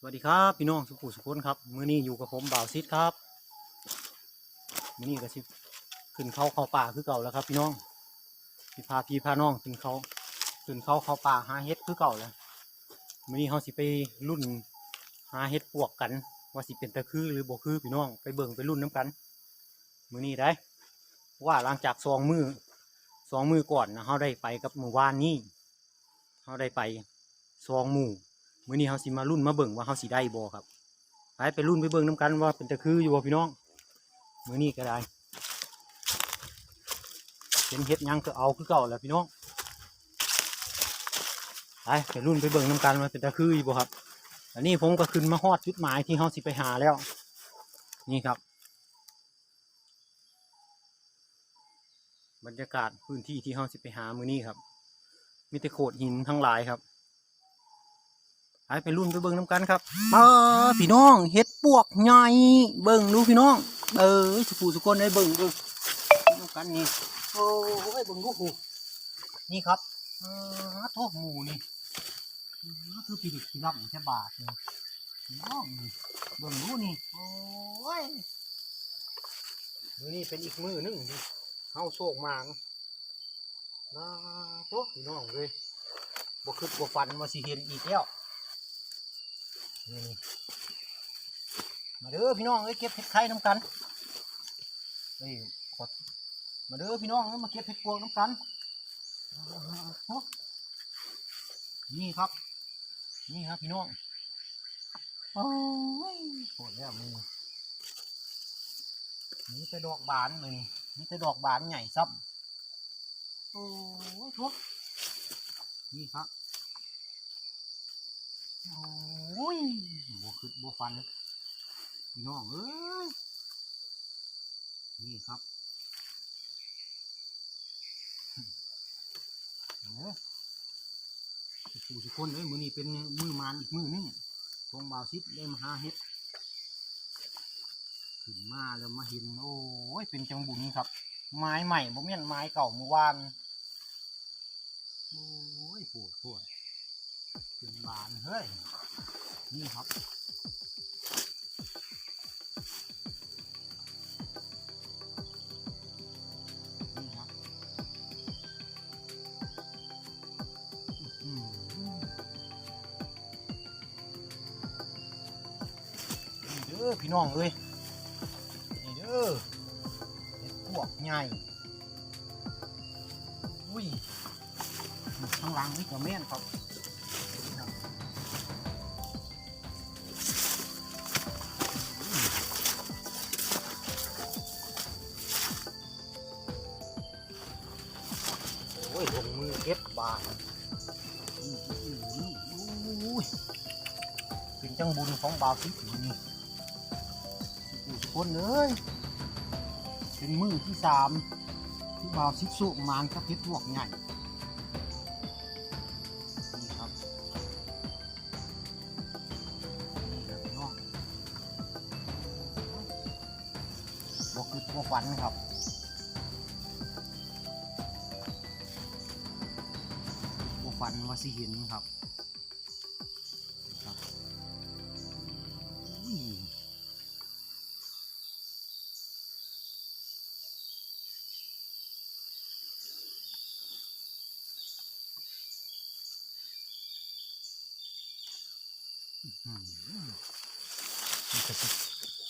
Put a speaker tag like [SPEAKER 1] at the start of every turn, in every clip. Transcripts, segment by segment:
[SPEAKER 1] สวัสดีครับพี่น้องสุขุสุขนครับมื้อนี้อยู่กับผมบ่าวซิดครับมื้อนี้ก็สิขึ้นเขาเขาป่าคือเก่าแล้วครับ พี่น้องสิพาพี่พาน้องขึ้นเขาขึ้นเขาเขาป่าหาเห็ดคือเก่าแล้วมื้อนี้เขาสิไปรุ่นหาเห็ดปวกกัน ว่าสิเป็นตะคือหรือบ่คือพี่น้องไปเบิ่งไปรุ่นน้กันมื้อนี้ได้ว่าหลังจากสองมือสองมือก่อนนะเขาได้ไปกับมู่บ้านนี้เขาได้ไปสองหมู่ มื้อนี้เฮาสิมารุ่นมาเบิ่งว่าเฮาสิได้บ่ครับไปไปรุ่นไปเบิ่งนํกันว่าเป็นตะคืออยู่บ่พี่น้องมื้อนี้ก็ได้เป็นเฮ็ดยังก็เอาคือเก่าแหล้วพี่น้องไปไปรุ่นไปเบิ่งนํกันว่าเป็นตะคืออยู่บ่ครับอันนี้ผมก็ขึ้นมาฮอดจุดหมายที่เฮาสิไปหาแล้ว นี่ครับ บรรยากาศพื้นที่ที่เฮาสิไปหามื้อนี้ครับมีแต่โขดหินทั้งหลายครับ ไปไปรุ่นไปเบิ่งน้ำกันครับเออพี่น้องเห็ดปวกใหญ่เบิ่งดูพี่น้อง เออสุกูสุกคนได้เบิ่งเบิ่งน้ำกันนี่โอ้ยเบิ่งดูหูนี่ครับเออโทษหมูนี่เออคือปีดิบปีรับแค่บาทนี่พี่น้องเบิ่งดูนี่โอ้ยมือนี่เป็นอีกมือหนึงเฮาโศกหมางนะโตพี่น้องเลยบ่คิดบ่ฝันว่าสิเห็นอีกแล้ว มาเด้อพี่น้องเอ้ยเก็บเห็ดไข่น้ำกันเฮ้ยขอมาเด้อพี่น้องเอ้ยมาเก็บเห็ดพวงน้ำกันโอ้นี่ครับ นี่ครับพี่น้องโอ้ยโหดแล้วมือนี่แต่ดอกบานเลยนี่แต่ดอกบานใหญ่ซับโอ้ยทุกนี่ครับโอ้ ยบัวคือบวฟันพี่น้องเอ้ยนี่ครับเออสู่ทุคนเอ้ยมือนี้เป็นมือมานอีกมือหนึงของบ่าวซิดได้มาหาเห็ดขึ้นมาแล้วมาเห็นโอ้ยเป็นจังบุญครับ ไม้ใหม่บ่แม่นไม้เก่าเมื่อวานโอ้ยปวดปวด เป็นบานเฮ้ย นี่ครับนี่ครับอือหืออีเด้อพี่น้องเอ้ยนี่เด้อเห็ดพวกใหญ่อุ้ยข้างหล่างนี่ก็แม่นครับ บบาทอื้อหืออุ้ยเป็นจังบุญของบาวทิพย์นี่ทุกคนเลยเป็นมือที่สามที่บาวซิกสุมานกับเพชรพวกใหญ่นี่ครับนี่ครับพี่น้องบอกคือบอกฝันครับ บ่ฟันว่าสิเห็นครับครับอุ้ยอื้อหือนี่ก็สิ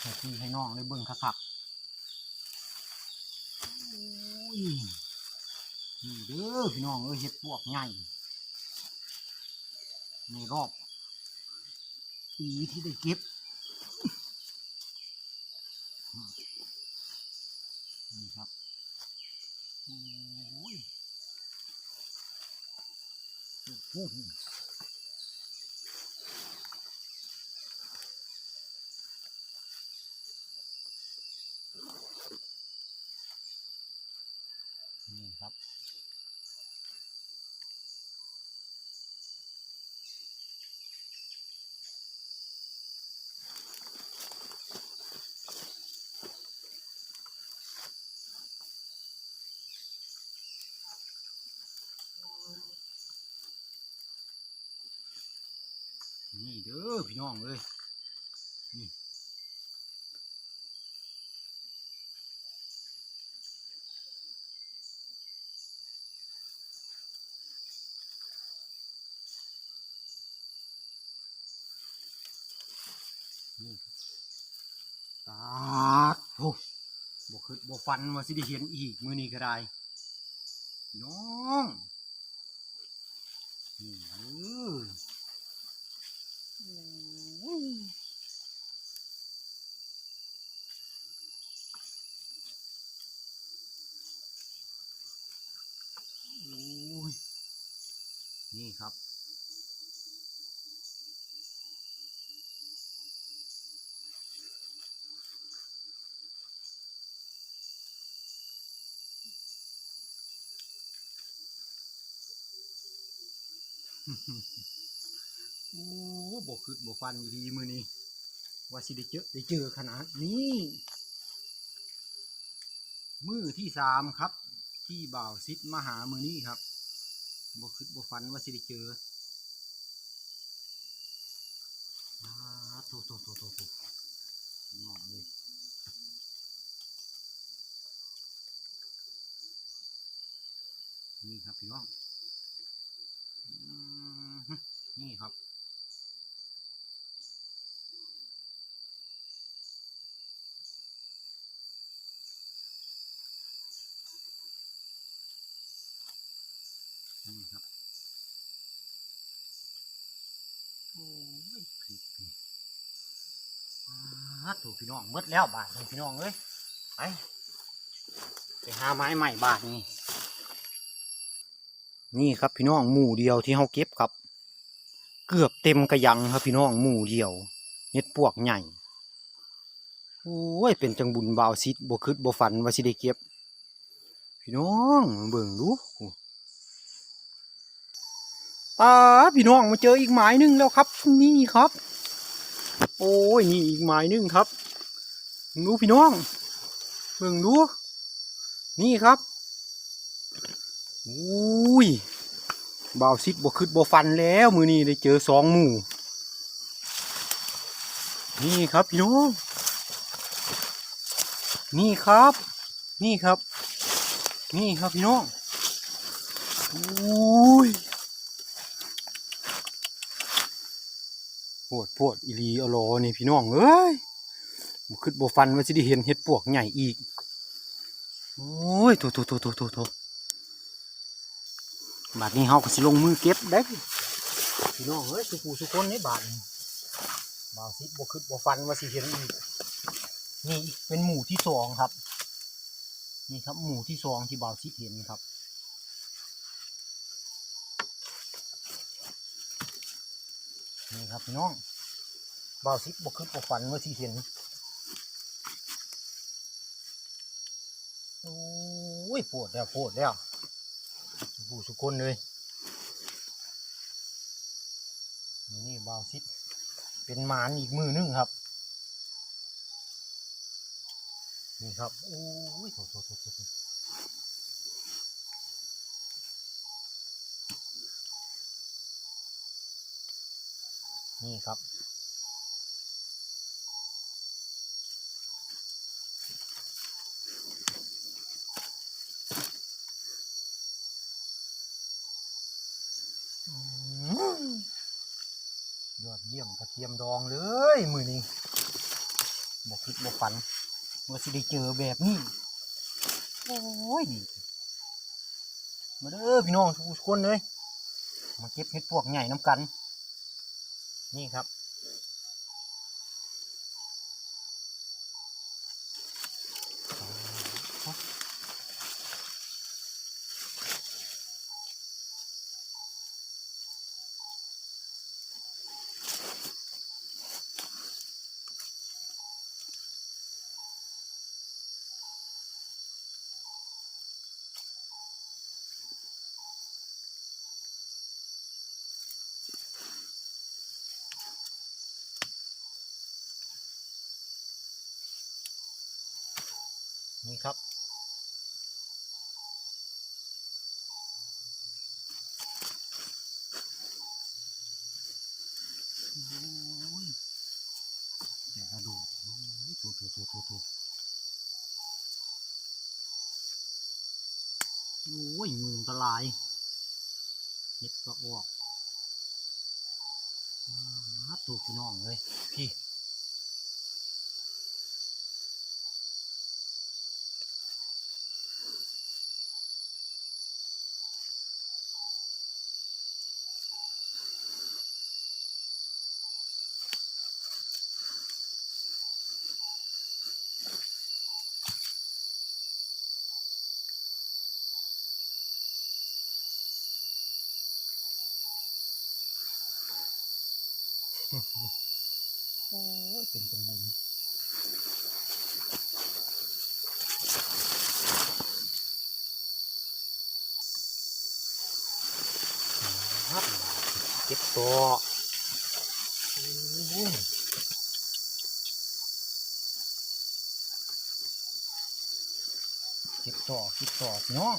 [SPEAKER 1] ให้พี่ให้น้องได้เบิ่งคักๆอุ้ยนี่เด้อพี่น้องเอ้ยเฮ็ดปวกใหญ่ ในรอบปีที่ได้เก็บนี่ครับโอ้ยโอ้โหนี่ครับ น นี่เด้อ พี่น้องเอ้ยนี่นี่ตาดโอ้บ่คือบ่ฟันว่าสิได้เห็นอีกมือนี้ก็ได้น้องนี่เออ นี่ครับโอ้ บกคือบกฟันอยู่ดีมือนี้ว่าสิได้เจอได้เจอขนาดนี้ มือที่สามครับ ที่บ่าวซิดมาหามือนี้ครับบกคือบกฟันว่าสิได้เจออาโตโตโตโตโตงอเลยนี่ครับพี่น้องนี่ครับ นี่ครับ โอ้ยพริกนี่อาถูกพี่น้องหมดแล้วบาทนี่พี่น้องเอ้ยไปไปหาไม้ใหม่บาทนี่นี่ครับพี่น้องหมู่เดียวที่เขาเก็บครับ เกือบเต็มกระยังครับพี่น้องหมู่เดียวเน็ดปวกใหญ่โอ้ยเป็นจังบุญบาวซิดบ่คืดบ่ฝันว่าสิได้เก็บ พี่น้องเบิ่งดู อ่าพี่น้องมาเจออีกหมายหนึงแล้วครับ นี่ครับ โอ้ยนี่อีกหมายหนึงครับดูพี่น้องเบิ่งดูนี่ครับอุ้ยบ่าวซิดบ่คืดบ่ฟันแล้วมือนี้ได้เจอสองหมู่นี่ครับพี่น้องนี่ครับ นี่ครับ นี่ครับพี่น้องอุ้ย ปวดปวดอีหลีอโลนี่พี่น้องเอ้ยบ่ขึ้นบฟันว่าสิได้เห็นเห็ดปวกใหญ่อีก โอ้ยโถโถโถโถโถโถบาดนี้เฮาก็สิลงมือเก็บเด้พี่น้องเอ้ยสุกูสุคนในบาดบ่าวสิบ่ขึ้นบ่ฟันว่าสิเห็นอีกนี่เป็นหมู่ที่สองครับ นี่ครับหมู่ที่สองที่บ่าวสิเห็นครับ นี่ครับพี่น้องบ่าวซิบบกคืบบกฝันเมื่อที่เห็นโอ้ยปวดแล้วปวดแล้วสุกูสุคนเลยนี่บ่าวซิบเป็นหมานอีกมือหนึงครับนี่ครับโอ้ยโถโถโถโถ นี่ครับ ยอดเยี่ยมกระเทียมดองเลย มือนี้บกคิดบกฝันว่าสิได้เจอแบบนี้ โอ้ยมาเด้อพี่น้องทุกคนเลย มาเก็บเห็ดพวกใหญ่น้ำกัน นี่ครับ นี่ครับ อื ถูถูถูโอ้ยยุงตะลาย เห็ดก็ออกอาถูกพี่น้องเลยพี่ โอ้ย เป็นจังบุญครับเก็บตัวเก็บต่อเก็บต่อพี่น้อง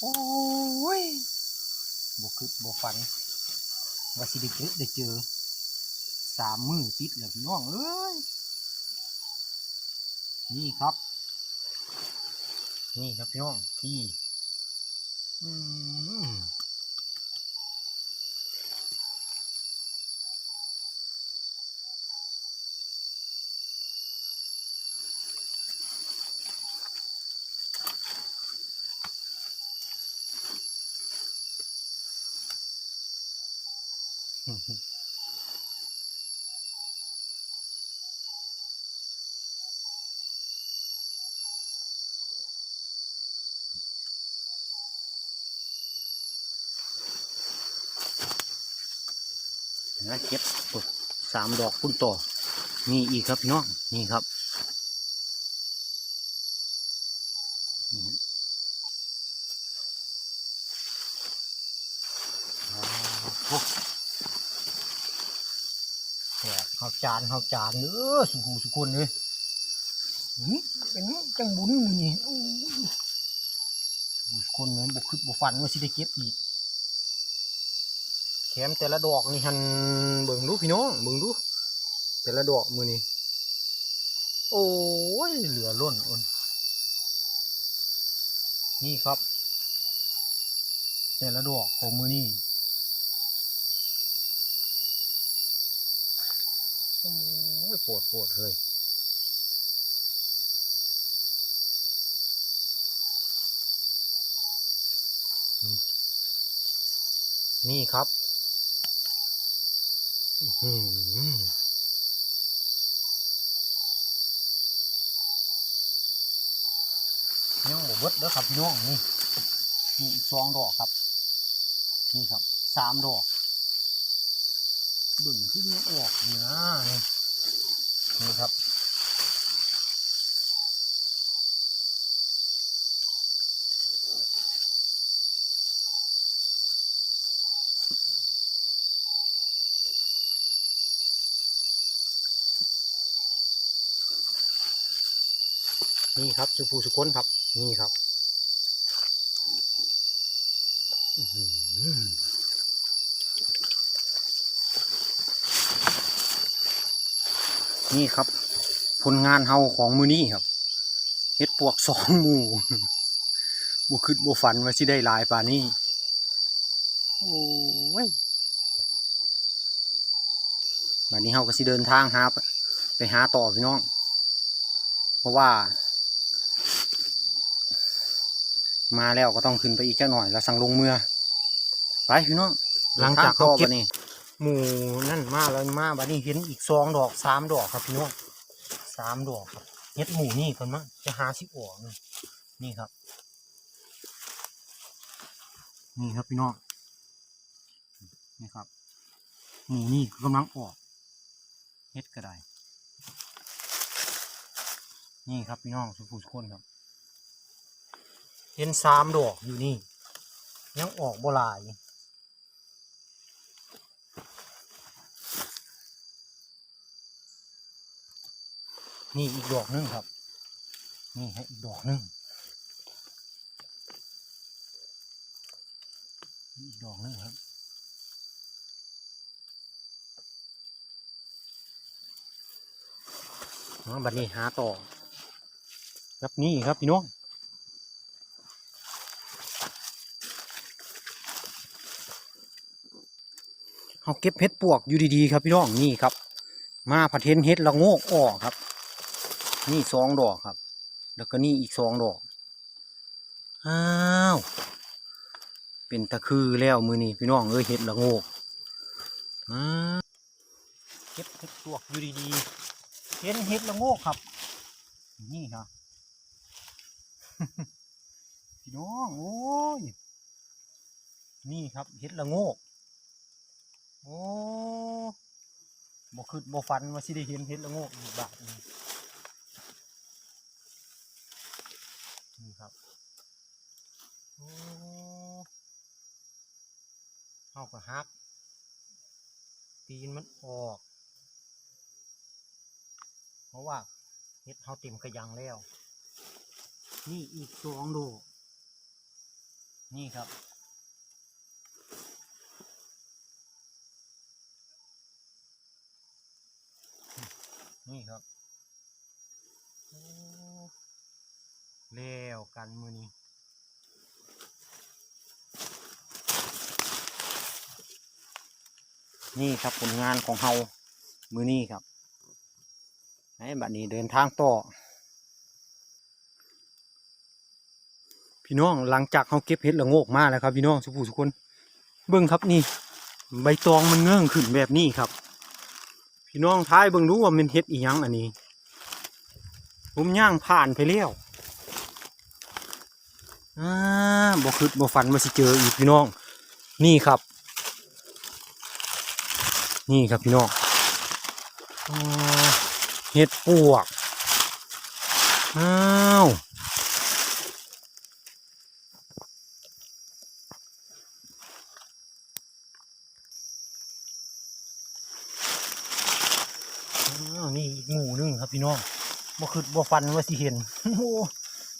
[SPEAKER 1] โอ้ยบคืบบฝันว่าสิได้เจอได้เจอสามมือติดเลยพี่น้องเอ้ยนี่ครับ นี่ครับพี่น้องที่ อืม นะเก็บปุ๊บสามดอกพุ่นต่อนี่อีกครับพี่น้องนี่ครับนี่ฮะอ้โอ้แหกเข้าจานเข้าจานเด้อสุขูสุคนเลยเป็นจังบุญมือนี่คนเนี่ยบุคือบุฟันว่าสิได้เก็บอีก แถมแต่ละดอกนี่หันเบิ่งดูพี่น้องเบิ่งดู แต่ละดอกมือนี่โอ้ยเหลือล้นอนนี่ครับ แต่ละดอกของมือนี่โอ้ยปวดปวดเลยนี่ครับ ยังบ่เบิดเด้อครับพี่น้องนี่นี่สองดอกครับ นี่ครับสามดอกบึ่งขึ้นออกนี่นะนี่ครับ นี่ครับสุภูสุคนครับ นี่ครับนี่ครับ ผลงานเฮาของมือนี้ครับเฮ็ดปวกสองหมู่บ่คิดบ่ฝันว่าสิได้ลายป่านนี้โอ้ยบัดนี้เฮาก็สิเดินทางหาไปหาต่อพี่น้อง เพราะว่า มาแล้วก็ต้องขึ้นไปอีกจักหน่อยแล้วสั่งลงเมือไปพี่น้องหลังจากเขาเก็บนี่หมูนั่นมาแล้วมาบัดนี้เห็นอีกสองดอกสามดอกครับพี่น้องสามดอกครับเฮ็ดหมูนี่คนมั้งจะหาสิบออกนี่นี่ครับ นี่ครับพี่น้องนี่ครับ หมูนี่กำลังออกเฮ็ดก็ได้นี่ครับพี่น้องสุภูสุคนครับ เห็นสามดอกอยู่นี่ ยังออกบ่หลายนี่อีกดอกหนึงครับ นี่ให้อีกดอกหนึงนี่อีกดอกหนึงครับอ๋อบัดนี้หาต่อครับนี่ครับพี่น้อง เขาเก็บเห็ดปวกอยู่ดีๆครับพี่น้องนี่ครับ มาผัดเห็นเห็ดละโงกออครับ นี่สองดอกครับ แล้วก็นี่อีกสองดอกอ้าวเป็นตะคือแล้วมือนี่พี่น้องเอ้ยเห็ดละโงกอ้าเก็บเห็ดปวกอยู่ดีๆเห็นเห็ดละโงกครับ นี่ครับพี่น้องโอ้ยนี่ครับเห็ดละโงก โอ้บ่คือบ่ฟันว่าสิได้เห็นเห็ดละโงกอีกบาทนี่ครับโอ้เฮาก็ฮัก ตีนมันออก เพราะว่าเห็ดเฮาเต็มกระยังแล้ว นี่อีกสองโดกนี่ครับ ครับโอ้แล้วกันมือนี้นี่ครับผลงานของเฮามือนี้ครับไอ้บัดนี้เดินทางต่อ พี่น้องหลังจากเขาเก็บเห็ดละโงกมาแล้วครับ พี่น้องสุภูสุคน เบิ้งครับนี่ ใบตองมันเงื่องขึ้นแบบนี้ครับ พี่น้องท้ายเบิ่งรู้ว่ามันเห็ดอีหยังอันนี้ ผมย่างผ่านไปแล้วอ่าบ่คืดบ่ฟันมาสิเจออีกพี่น้อง นี่ครับ นี่ครับพี่น้องเห็ดปวกอ้าว อ้าวนี่อี กหมู่หนึงครับพี่น้องบ่คือบ่ฟันว่าสิเห็นโอ้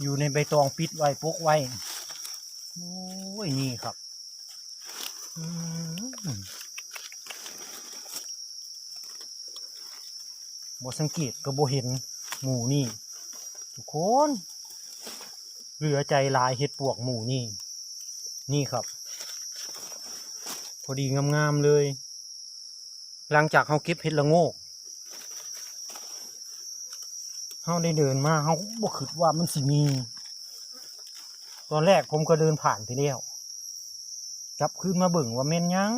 [SPEAKER 1] อยู่ในใบตองปิดไว้ปกไว้โอ้ยนี่ครับบ่สังเกตก็บ่เห็นหมูนี่ ทุกคนเหลือใจลายเห็ดปวกหมูนี่ นี่ครับ พอดีงามๆเลย หลังจากเขาเก็บเห็ดละโงก เขาได้เดินมาเขาบ่คิดว่ามันสิมี ตอนแรกผมก็เดินผ่านไปแล้วกลับขึ้นมาเบิ่งว่าแม่นยัง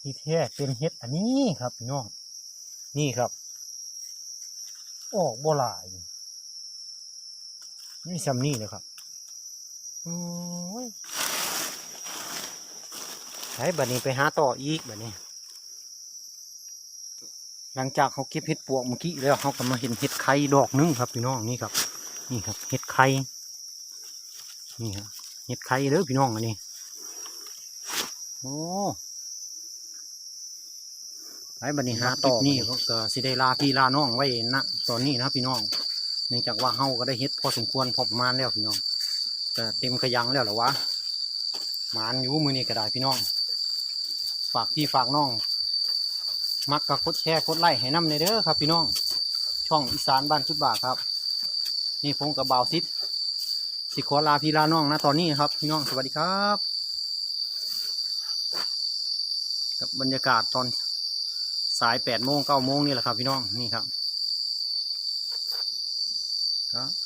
[SPEAKER 1] ที่แท้เป็นเห็ดอันนี้ครับพี่น้องนี่ครับ ออกบ่หลายนี่ซ้ำนี่เลยครับโอ้ยใช้บัดนี้ไปหาต่ออีกบัดนี้ หลังจากเขาเก็บเห็ดปวกเมื่อกี้แล้วเขาก็มาเห็นเห็ดไข่ดอกหนึงครับพี่น้องนี่ครับ นี่ครับเห็ดไข่นี่ครับเห็ดไข่เด้อพี่น้องอันนี้โอ้ไปบันนี้หาต่อนี่เขาก็สิได้ลาพี่ลาน้องไว้นะตอนนี้นะพี่น้องเนื่องจากว่าเฮาก็ได้เห็ดพอสมควรพอประมาณแล้วพี่น้องแต่เต็มขยังแล้วหรอวะหมานอยู่มือนี้ก็ได้พี่น้อง ฝากพี่ฝากน้อง มักก็กดแชร์กดไลค์ให้น้ำในเด้อครับ พี่น้อง ช่องอีสานบ้านชุดบาครับ นี่ผมกับบ่าวซิดสิขอลาพี่ลาน้องนะตอนนี้ครับ พี่น้องสวัสดีครับ กับบรรยากาศตอนสายแปดโมงเก้าโมงนี่แหละครับ พี่น้องนี่ครับครับ